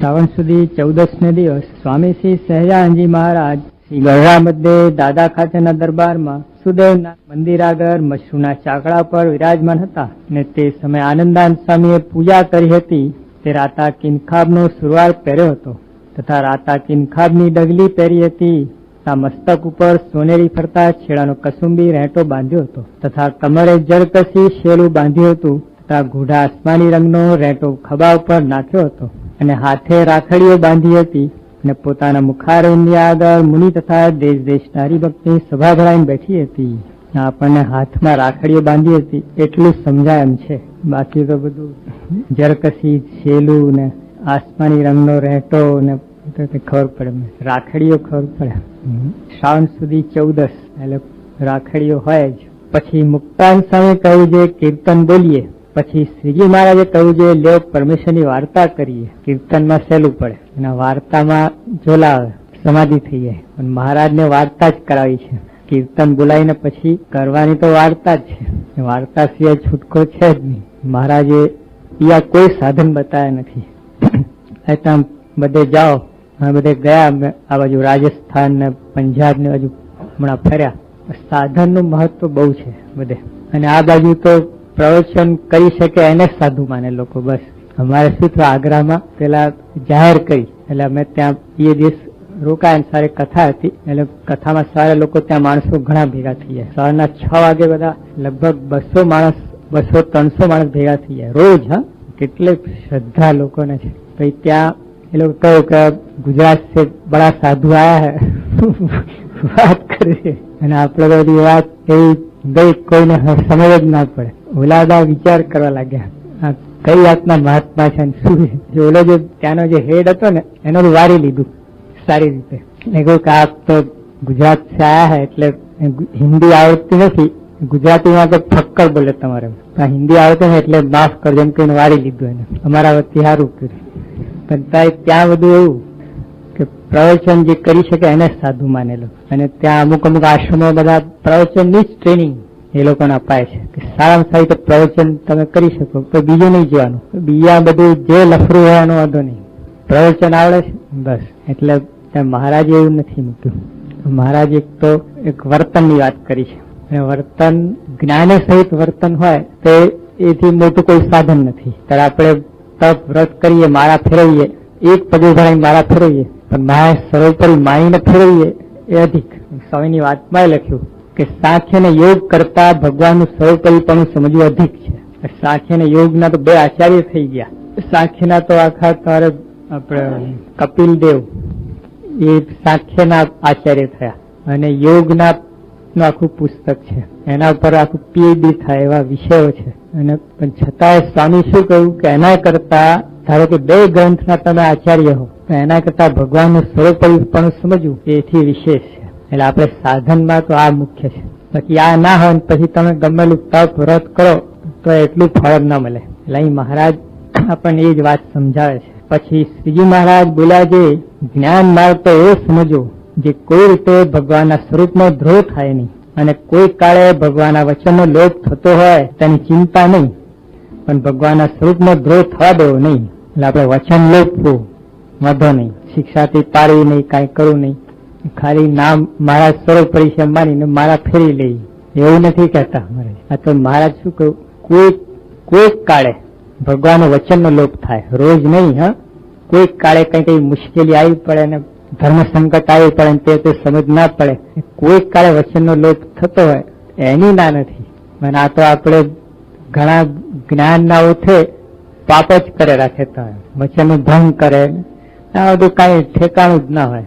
શ્રાવણ સુધી ચૌદસને દિવસ સ્વામી શ્રી સહજાનંદજી મહારાજ શ્રી ગઢડા મધ્યે દાદા ખાતેના દરબારમાં સુદેવના મંદિર આગળ મશરૂના ચાકડા પર વિરાજમાન હતા અને તે સમયે આનંદાન સ્વામીએ પૂજા કરી હતી. તે રાતા કિનખાબનો સુરવાળ પહેર્યો હતો તથા રાતા કિનખાબની ડગલી પહેરી હતી. તથા મસ્તક ઉપર સોનેરી ફરતા છેડાનો કસુંબી રહેટો બાંધ્યો હતો તથા કમરે જળકસી શેલું બાંધ્યું હતું તથા ઘોડા આસમાની રંગનો રહેટો ખભા ઉપર નાખ્યો હતો. અને હાથે રાખડીઓ બાંધી હતી અને પોતાના મુખારવિંદની આગળ મુનિ તથા દેશ દેશના હરિભક્તની સભા ભરાઈને બેઠી હતી. આપણને હાથમાં રાખડીઓ બાંધી હતી, એટલું સમજાય એમ છે. બાકી તો બધું જરકસી, છેલું ને આસમાની રંગનો રહેટો ને ખબર પડે રાખડીઓ ખબર પડે શ્રાવણ સુધી ચૌદસ, એટલે રાખડીઓ હોય જ. પછી મુક્તાન સામે કહ્યું, જે કીર્તન બોલીએ પછી શ્રીજી મહારાજે કહ્યું છે લ્યો પરમેશ્વરની વાર્તા કરીએ. કીર્તનમાં સહેલું પડે અને વાર્તામાં જોલાવે સમાધિ થઈ જાય. પણ મહારાજને વાર્તા જ કરાવી છે. કીર્તન બોલાવીને પછી કરવાની તો વાર્તા જ છે. વાર્તા સિવાય છૂટકો છે જ નહીં. મહારાજે ત્યાં કોઈ સાધન બતાવ્યા નથી. તમે બધે જાઓ. અમે બધે ગયા આ બાજુ રાજસ્થાન ને પંજાબ ને બાજુ હમણાં ફર્યા. સાધનનું મહત્વ બહુ છે બધે. અને આ બાજુ તો પ્રવચન કરી શકે એને સાધુ માને લોકો, બસ. અમારે શું થયું? આગ્રામાં પેલા જાહેર કરી. એટલે અમે ત્યાં એ દિવસ રોકાયા સારી કથા હતી. એટલે કથામાં સારા લોકો ત્યાં માણસો ઘણા ભેગા થઈ ગયા. સવારના છ વાગે બધા લગભગ બસો માણસ, બસો ત્રણસો માણસ ભેગા થઈ ગયા. રોજ, હા? કેટલી શ્રદ્ધા લોકોને છે. પછી ત્યાં એ લોકો કહ્યું કે ગુજરાત છે, બડા સાધુ આયા હે. વાત કરી. અને આપણે બધી વાત એવી ગઈ, કોઈને સમજ જ ના પડે. ઓલાદા વિચાર કરવા લાગ્યા. કઈ વાતના મહાત્મા છે શું છે? ઓલો જે ત્યાંનો જે હેડ હતો ને, એનો વારી લીધું સારી રીતે. મેં કહ્યું કે આ તો ગુજરાત છે, આયા હે, એટલે હિન્દી આવડતી નથી. ગુજરાતીમાં તો ફક્કર બોલે તમારે. હિન્દી આવડતો હોય એટલે માફ કરજો, એમ કહીને વારી લીધું એને. અમારા વતી સારું કર્યું. પણ ત્યાં બધું એવું કે પ્રવચન જે કરી શકે એને સાધુ માનેલો. અને ત્યાં અમુક અમુક આશ્રમો બધા પ્રવચનની જ ટ્રેનિંગ એ લોકોને અપાય છે. કે સારામાં સારી રીતે પ્રવચન તમે કરી શકો તો બીજું નહીં જોવાનું. બીજા બધું જે લફરું હોય એનો વાંધો નહીં. પ્રવચન આવડે છે? બસ. એટલે મહારાજે એવું નથી મૂક્યું. મહારાજ એક તો એક વર્તનની વાત કરી છે. અને વર્તન, જ્ઞાન સહિત વર્તન હોય તો એથી મોટું કોઈ સાધન નથી. ત્યારે આપણે તપ, વ્રત કરીએ, માળા ફેરવીએ, એક પગે ભરાઈ માળા ફેરવીએ, પણ મારા સર્વોપરી માણીને ફેરવીએ એ અધિક. સ્વામીની વાતમાં લખ્યું. કે સાંખ્ય ને યોગ કરતા ભગવાનનું સર્વોપરીપણું સમજવું અધિક છે. સાંખ્ય ને યોગના તો બે આચાર્ય થઈ ગયા. સાંખ્યના તો આખા તારે, આપણે, કપિલ દેવ, એ સાંખ્યના આચાર્ય થયા. અને યોગના આખું પુસ્તક છે. એના ઉપર આખું પીએચડી થાય એવા વિષયો છે. અને પણ છતાંય સ્વામી શું કહ્યું કે એના કરતા, ધારો કે બે ગ્રંથના તમે આચાર્ય હો, તો એના કરતા ભગવાનનું સર્વપરિપણું સમજવું એથી વિશેષ એટલે આપણે સાધનમાં તો આ મુખ્ય છે. બાકી આ ના હોય પછી તમે ગમેલું તપ, વ્રત કરો, તો એટલું ફળ ન મળે. એટલે અહીં મહારાજ આપણને એ જ વાત સમજાવે છે. પછી શ્રીજી મહારાજ બોલ્યા જે જ્ઞાન માર્ગ તો એ સમજો જે કોઈ રીતે ભગવાનના સ્વરૂપનો ધ્રોહ થાય નહીં અને કોઈ કાળે ભગવાનના વચનનો લોપ થતો હોય તેની ચિંતા નહીં. પણ ભગવાનના સ્વરૂપનો ધ્રોહ થવા દેવો નહીં. એટલે આપણે વચન લોપવું, વાંધો નહીં. શિક્ષાથી પાડવી નહીં, કાંઈ કરવું નહીં. ખાલી નામ મારા સ્વરૂપ પરિચય માનીને મારા ફેરી લઈ. એવું નથી કહેતા આ તો મહારાજ શું કહ્યું? કોઈ કોઈ કાળે ભગવાન વચનનો લોપ થાય. રોજ નહીં, હા? કોઈ કાળે કઈ કઈ મુશ્કેલી આવી પડે ને ધર્મ સંકટ આવી પડે ને તે તે સમજ ના પડે. કોઈ કાળે વચનનો લોપ થતો હોય, એની ના નથી. અને આ તો આપણે ઘણા જ્ઞાનના ઓછે પાપ જ કરે રાખે તો. વચનનો ભંગ કરે આ બધું કઈ ઠેકાણું જ ના હોય.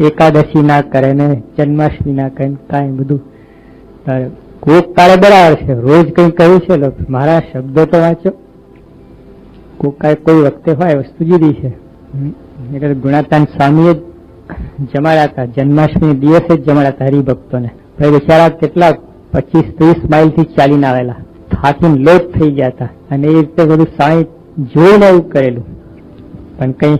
એકાદશી ના કરે ને જન્માષ્ટમી ના કરે ને કાંઈ બધું. તારે કોક કાળે બરાબર છે. રોજ કઈ કહ્યું છે મારા શબ્દો તો વાંચો. કોક કાંઈ કોઈ વખતે હોય, વસ્તુ જુદી છે. એટલે ગુણાતાન સ્વામીએ જ જમાડ્યા હતા. જન્માષ્ટમી દિવસે જ જમાડ્યા હતા હરિભક્તોને. ભાઈ બિચારા કેટલા પચીસ ત્રીસ માઇલથી ચાલીને આવેલા. થાકીને લોટ થઈ ગયા હતા. અને એ રીતે બધું સાંઈ જોઈને એવું કરેલું. પણ કઈ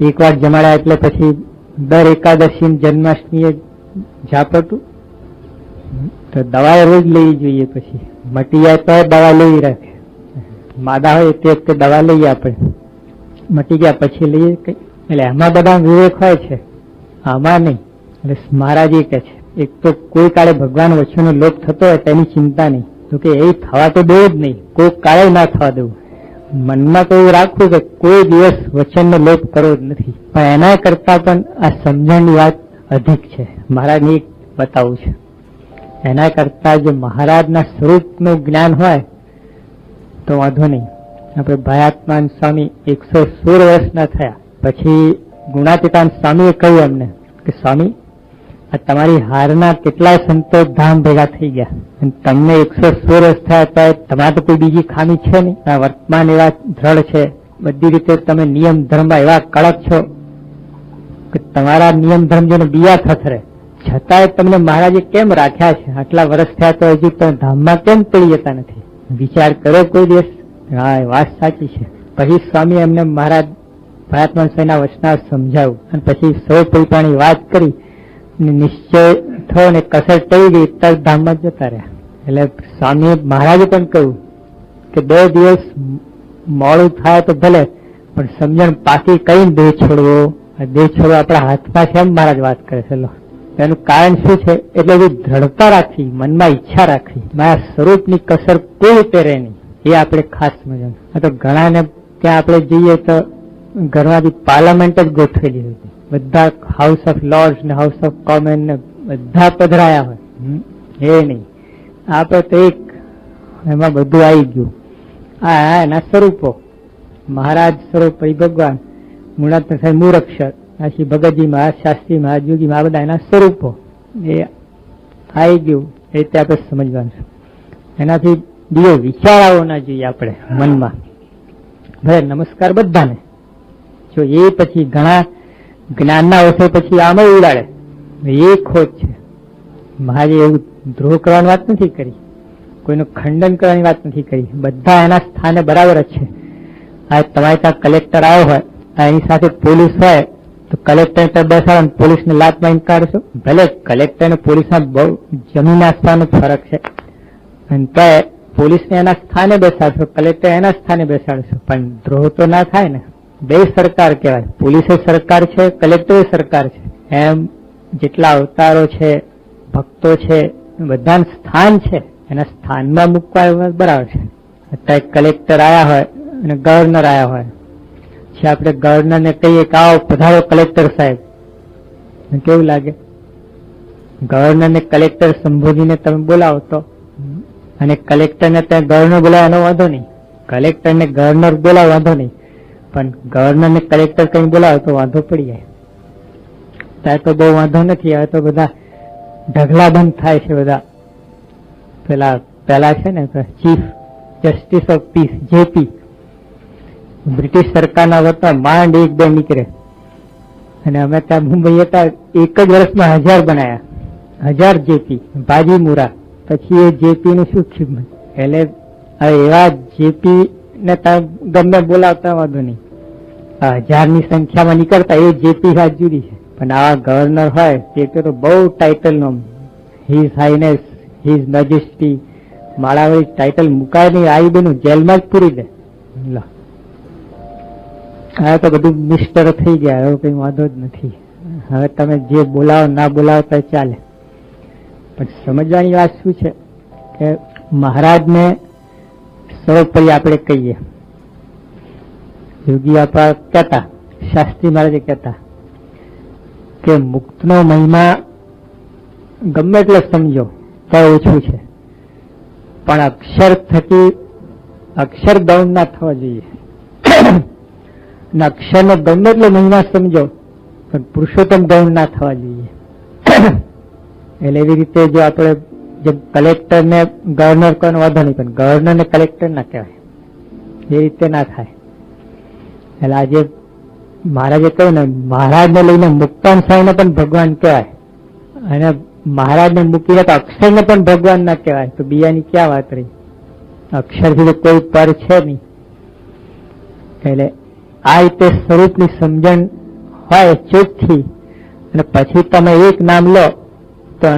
એક વાર જમાડ્યા એટલે પછી દર એકાદશી જન્માષ્ટમી ઝાપટું? તો દવા રોજ લેવી જોઈએ પછી. મટી જાય તો દવા લેવી રાખે. માદા હોય તે વખતે દવા લઈએ આપણે. મટી ગયા પછી લઈએ એટલે એમાં બધા વિવેક હોય છે. આમાં નહીં. એટલે મહારાજ એ છે. એક તો કોઈ કાળે ભગવાન વચ્ચેનો લોપ થતો હોય તેની ચિંતા નહીં. તો કે એ થવા તો દેવું જ નહીં. કોઈ કાળે ના થવા દેવું. મનમાં તો રાખવું કે કોઈ દિવસ વચનનો લોપ કરવો નથી. પણ એના કરતા પણ આ સમજણની વાત અધિક છે. મહારાજને એક બતાવું છે. એના કરતા જો મહારાજના સ્વરૂપનું જ્ઞાન હોય, તો વાંધો નહીં. આપણે ભયાત્માન સ્વામી એકસો સોળ વર્ષના થયા. પછી ગુણાતીતાન સ્વામીએ કહ્યું એમને કે, સ્વામી તમારી હારના કેટલાય સંતો ધામ ભેગા થઈ ગયા. તમને એકસો સોળ વર્ષ થયા તો તમારે તો કોઈ બીજી ખામી છે નહીં? વર્તમાન એવા દ્રઢ છે. બધી રીતે તમે નિયમ ધર્મમાં એવા કડક છો કે તમારા નિયમ ધર્મ જેને બીયા થથરે. છતાંય તમને મહારાજે કેમ રાખ્યા છે? આટલા વર્ષ થયા તો હજી તમે ધામમાં કેમ પડી જતા નથી? વિચાર કરો કોઈ દિવસ? હા વાત સાચી છે. પછી સ્વામી એમને મહારાજ ભયાત્મન સ્વામીના વચના સમજાવ્યું. અને પછી સૌ પોતાની વાત કરી. નિશ્ચય થયો ને કસર ટળી ગઈ, તરત ધામમાં જતા રહ્યા. એટલે સ્વામી મહારાજે પણ કહ્યું કે બે દિવસ મોડું થાય તો ભલે, પણ સમજણ પાકી કઈ દેહ છોડવો. દેહ છોડવો આપણા હાથમાં છે એમ મહારાજ વાત કરે છે. એનું કારણ શું છે? એટલે એવી દ્રઢતા રાખવી, મનમાં ઈચ્છા રાખવી. મારા સ્વરૂપની કસર કોઈ રીતે રહે નહીં. એ આપણે ખાસ સમજવાનું. આ તો ઘણાને ત્યાં આપણે જઈએ તો ઘરમાંથી પાર્લામેન્ટ જ ગોઠવેલી છે. બધા હાઉસ ઓફ લોર્ડ ને હાઉસ ઓફ કોમન ને બધા પધરાયા હોય. એ નહીં. આપણે તો એક એમાં બધું આવી ગયું. આ એના સ્વરૂપો. મહારાજ સ્વરૂપ ભગવાન મૂળાત્મ સાહેબ મૂરક્ષર આ શ્રી ભગતજી મહારાજ શાસ્ત્રી મહારાજ યોગી આ બધા એના સ્વરૂપો. એ આવી ગયું. એ રીતે આપણે સમજવાનું છે. એનાથી બીજો વિચાર આવો ના જોઈએ આપણે મનમાં. ભલે નમસ્કાર બધાને. જો એ પછી ઘણા જ્ઞાનના અવસર પછી આમ ઉડાડે. એ ખોટ છે. મહારાજે એવું દ્રોહ કરવાની વાત નથી કરી. કોઈનું ખંડન કરવાની વાત નથી કરી. બધા એના સ્થાને બરાબર જ છે. આ તમારે ત્યાં કલેક્ટર આવ્યો હોય એની સાથે પોલીસ હોય, તો કલેક્ટર ત્યાં બેસાડો અને પોલીસને લાત મારી કાઢશો ભલે કલેક્ટર અને પોલીસમાં બહુ જમીન આસમાનનો ફરક છે. અને તો પોલીસને એના સ્થાને બેસાડશો, કલેક્ટર એના સ્થાને બેસાડશો. પણ દ્રોહ તો ના થાય ને. બે સરકાર કહેવાય. પોલીસે સરકાર છે, કલેક્ટરે સરકાર છે. એમ જેટલા અવતારો છે, ભક્તો છે બધા સ્થાન છે, એના સ્થાનમાં મૂકવા બરાબર છે. અત્યારે કલેક્ટર આવ્યા હોય અને ગવર્નર આવ્યા હોય. છે આપણે ગવર્નરને કહીએ કે આવો પધારો કલેક્ટર સાહેબ. કેવું લાગે? ગવર્નરને કલેક્ટર સંબોધીને તમે બોલાવો તો. અને કલેક્ટર ને ત્યાં ગવર્નર બોલાવવાનો વાંધો નહીં. કલેક્ટર ને ગવર્નર બોલાવો વાંધો નહીં. પણ ગવર્નર ને કલેક્ટર કઈ બોલાવે તો વાંધો પડી જાય. ત્યાં તો બહુ વાંધો નથી, હવે તો બધા ઢગલા બંધ થાય છે બધા. પેલા પેલા છે ને chief justice of peace JP British સરકારના વતન માંડ એક બે નીકળે. અને અમે ત્યાં મુંબઈ હતા એક જ વર્ષમાં હજાર બનાયા. હજાર જેપી ભાજી મુરા પછી એ જેપી નું શું થયું એટલે એવા જેપી ને ત્યાં ગમે બોલાવતા વાંધો નહીં. હજારની સંખ્યામાં નીકળતા એ જેપી વાત જુદી છે. પણ આવા ગવર્નર હોય, તે તો બહુ ટાઇટલ નો હિઝ હાઈનેસ હિઝ મેજેસ્ટી માળાવાળી ટાઇટલ મુકાય નહીં આવી બેનું જેલમાં જ પૂરી દે હવે તો બધું મિસ્ટર થઈ ગયા હવે કઈ વાંધો જ નથી. હવે તમે જે બોલાવો, ના બોલાવો તો ચાલે. પણ સમજવાની વાત શું છે કે મહારાજને સર્વોપરી આપણે કહીએ. યોગી આપા કહેતા, શાસ્ત્રી મહારાજે કહેતા કે મુક્તનો મહિમા ગમે એટલે સમજો, તો ઓછું છે. પણ અક્ષર થકી અક્ષર ગૌણ ના થવા જોઈએ. અને અક્ષરનો ગમે એટલો મહિમા સમજો, પણ પુરુષોત્તમ ગૌણ ના થવા જોઈએ. એટલે એવી રીતે જો આપણે જેમ કલેક્ટરને ગવર્નર કરવાનો વાંધો નહીં, પણ ગવર્નર ને કલેક્ટર ના કહેવાય. એ રીતે ના થાય. એટલે આજે મહારાજે કહ્યું ને, મહારાજને લઈને મુક્તાન સ્વામીને પણ ભગવાન કહેવાય. અને મહારાજને મૂકીને તો અક્ષરને પણ ભગવાન ના કહેવાય. તો બીજાની ક્યાં વાત રહી? અક્ષરથી તો કોઈ પર છે નહીં. એટલે આ રીતે સ્વરૂપની સમજણ હોય ચૂકથી અને પછી તમે એક નામ લો